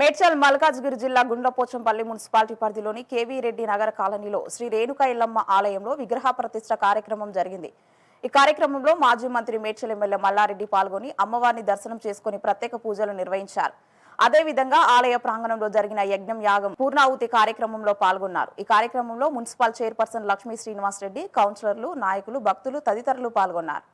మేడ్చల్ మల్కాజ్గిరి జిల్లా గుండ్లపోచంపల్లి మున్సిపాలిటీ పరిధిలోని కేవీ రెడ్డి నగర కాలనీలో శ్రీ రేణుక ఎల్లమ్మ ఆలయంలో విగ్రహ ప్రతిష్ట కార్యక్రమం జరిగింది. ఈ కార్యక్రమంలో మాజీ మంత్రి మేడ్చల్ ఎమ్మెల్యే మల్లారెడ్డి పాల్గొని అమ్మవారిని దర్శనం చేసుకుని ప్రత్యేక పూజలు నిర్వహించారు. అదేవిధంగా ఆలయ ప్రాంగణంలో జరిగిన యజ్ఞం యాగం పూర్ణాహుతి కార్యక్రమంలో పాల్గొన్నారు. ఈ కార్యక్రమంలో మున్సిపల్ చైర్పర్సన్ లక్ష్మీ శ్రీనివాస్ రెడ్డి కౌన్సిలర్లు నాయకులు భక్తులు తదితరులు పాల్గొన్నారు.